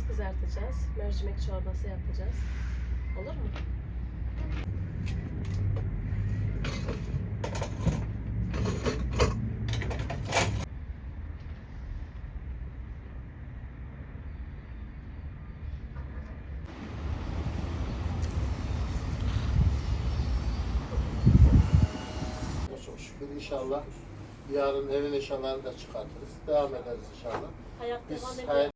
kızartacağız. Mercimek çorbası yapacağız. Olur mu? Çok şükür inşallah yarın evin eşyalarını da çıkartırız. Devam ederiz inşallah. Hayat Biz devam ediyor.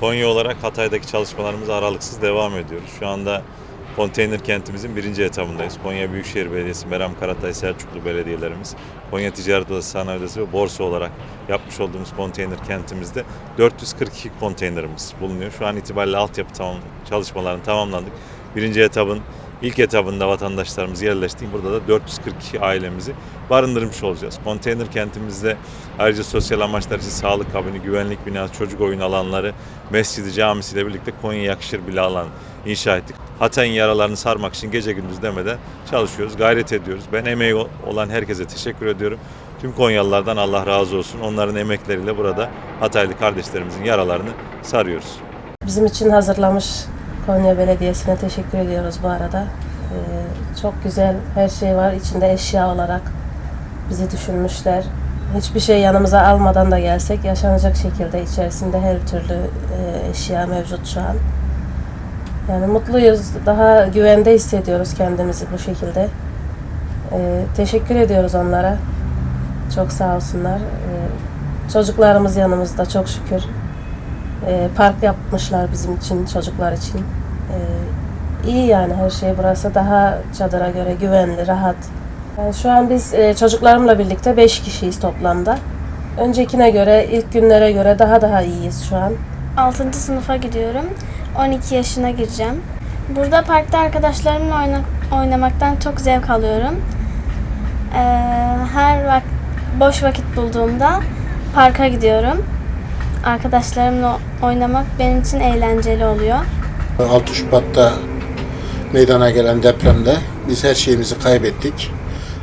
Konya olarak Hatay'daki çalışmalarımız aralıksız devam ediyoruz. Şu anda konteyner kentimizin birinci etabındayız. Konya Büyükşehir Belediyesi, Meram Karatay, Selçuklu belediyelerimiz, Konya Ticaret Odası, Sanayi Odası ve Borsa olarak yapmış olduğumuz konteyner kentimizde 442 konteynerimiz bulunuyor. Şu an itibariyle altyapı tamam, çalışmalarını tamamlandık. Birinci etabın ilk etabında vatandaşlarımız yerleştik. Burada da 442 ailemizi barındırmış olacağız. Konteyner kentimizde ayrıca sosyal amaçlar için sağlık kabini, güvenlik binası, çocuk oyun alanları, mescidi, camisiyle birlikte Konya yakışır bile alan inşa ettik. Hatay'ın yaralarını sarmak için gece gündüz demeden çalışıyoruz, gayret ediyoruz. Ben emeği olan herkese teşekkür ediyorum. Tüm Konyalılardan Allah razı olsun. Onların emekleriyle burada Hataylı kardeşlerimizin yaralarını sarıyoruz. Bizim için hazırlamış Konya Belediyesi'ne teşekkür ediyoruz bu arada. Ee, çok güzel her şey var içinde eşya olarak bizi düşünmüşler. Hiçbir şey yanımıza almadan da gelsek yaşanacak şekilde içerisinde her türlü e, eşya mevcut şu an. Yani mutluyuz, daha güvende hissediyoruz kendimizi bu şekilde. Ee, teşekkür ediyoruz onlara. Çok sağ olsunlar. Ee, çocuklarımız yanımızda çok şükür. Ee, park yapmışlar bizim için, çocuklar için. Ee, iyi yani her şey burası daha çadıra göre güvenli, rahat. Yani şu an biz e, çocuklarımla birlikte 5 kişiyiz toplamda. Öncekine göre, ilk günlere göre daha daha iyiyiz şu an. 6. sınıfa gidiyorum. 12 yaşına gireceğim. Burada parkta arkadaşlarımla oyna- oynamaktan çok zevk alıyorum. Ee, her vak boş vakit bulduğumda parka gidiyorum. Arkadaşlarımla oynamak benim için eğlenceli oluyor. 6 Şubat'ta meydana gelen depremde biz her şeyimizi kaybettik.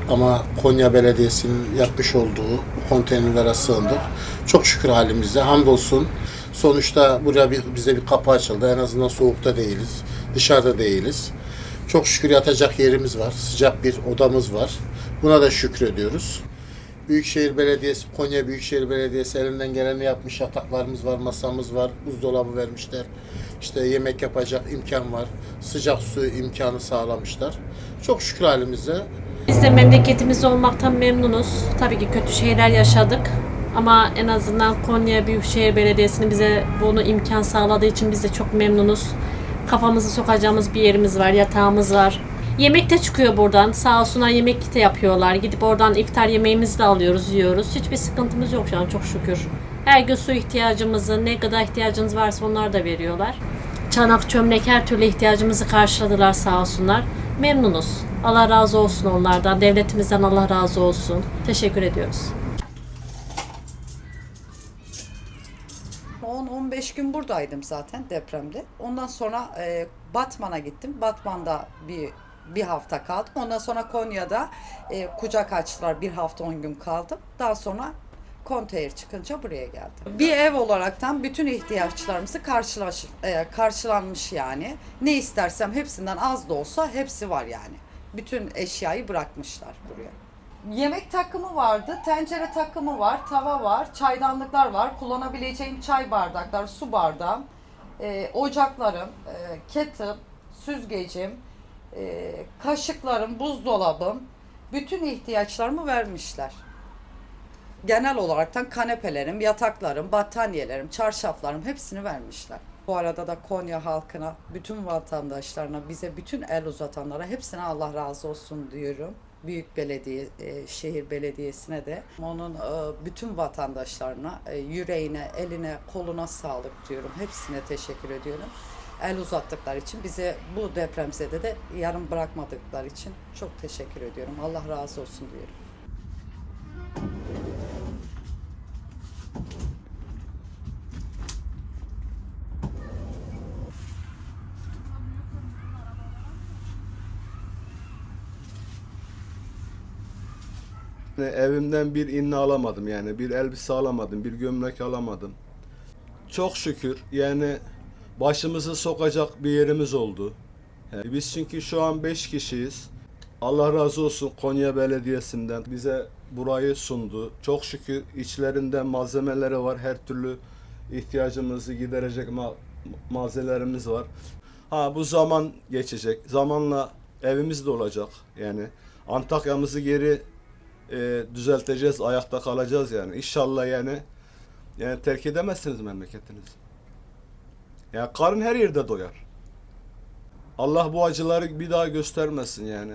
Ama Konya Belediyesi'nin yapmış olduğu konteynerlere sığındık. Çok şükür halimize. Hamdolsun. Sonuçta buraya bir, bize bir kapı açıldı. En azından soğukta değiliz. Dışarıda değiliz. Çok şükür yatacak yerimiz var. Sıcak bir odamız var. Buna da şükrediyoruz. Büyükşehir Belediyesi, Konya Büyükşehir Belediyesi elinden geleni yapmış. Yataklarımız var, masamız var, buzdolabı vermişler. İşte yemek yapacak imkan var. Sıcak su imkanı sağlamışlar. Çok şükür halimize. Biz de memleketimiz olmaktan memnunuz. Tabii ki kötü şeyler yaşadık. Ama en azından Konya Büyükşehir Belediyesi'nin bize bunu imkan sağladığı için biz de çok memnunuz. Kafamızı sokacağımız bir yerimiz var, yatağımız var. Yemek de çıkıyor buradan. Sağ olsunlar yemek de yapıyorlar. Gidip oradan iftar yemeğimizi de alıyoruz, yiyoruz. Hiçbir sıkıntımız yok şu an çok şükür. Her gün su ihtiyacımızı, ne kadar ihtiyacınız varsa onlar da veriyorlar. Çanak, çömlek her türlü ihtiyacımızı karşıladılar sağ olsunlar. Memnunuz. Allah razı olsun onlardan. Devletimizden Allah razı olsun. Teşekkür ediyoruz. 10-15 gün buradaydım zaten depremde. Ondan sonra e, Batman'a gittim. Batman'da bir bir hafta kaldım. Ondan sonra Konya'da e, kucak açtılar. Bir hafta 10 gün kaldım. Daha sonra konteyner çıkınca buraya geldim. Bir ev olaraktan bütün ihtiyaçlarımızı karşılaş, e, karşılanmış yani. Ne istersem hepsinden az da olsa hepsi var yani. Bütün eşyayı bırakmışlar buraya. Yemek takımı vardı, tencere takımı var, tava var, çaydanlıklar var, kullanabileceğim çay bardaklar, su bardağım, e, ocaklarım, e, kettle, süzgecim, e, kaşıklarım, buzdolabım, bütün ihtiyaçlarımı vermişler. genel olaraktan kanepelerim, yataklarım, battaniyelerim, çarşaflarım hepsini vermişler. Bu arada da Konya halkına, bütün vatandaşlarına, bize bütün el uzatanlara hepsine Allah razı olsun diyorum. Büyük belediye, e, şehir belediyesine de onun e, bütün vatandaşlarına e, yüreğine, eline, koluna sağlık diyorum. Hepsine teşekkür ediyorum. El uzattıkları için bize bu depremzede de yarım bırakmadıkları için çok teşekkür ediyorum. Allah razı olsun diyorum. Evimden bir inne alamadım yani bir elbise alamadım, bir gömlek alamadım. Çok şükür yani başımızı sokacak bir yerimiz oldu. Yani biz çünkü şu an 5 kişiyiz. Allah razı olsun Konya Belediyesi'nden bize burayı sundu. Çok şükür içlerinde malzemeleri var. Her türlü ihtiyacımızı giderecek ma- malzemelerimiz var. Ha bu zaman geçecek. Zamanla evimiz de olacak. Yani Antakya'mızı geri e, düzelteceğiz, ayakta kalacağız yani. İnşallah yani yani terk edemezsiniz memleketinizi. Yani karın her yerde doyar. Allah bu acıları bir daha göstermesin yani.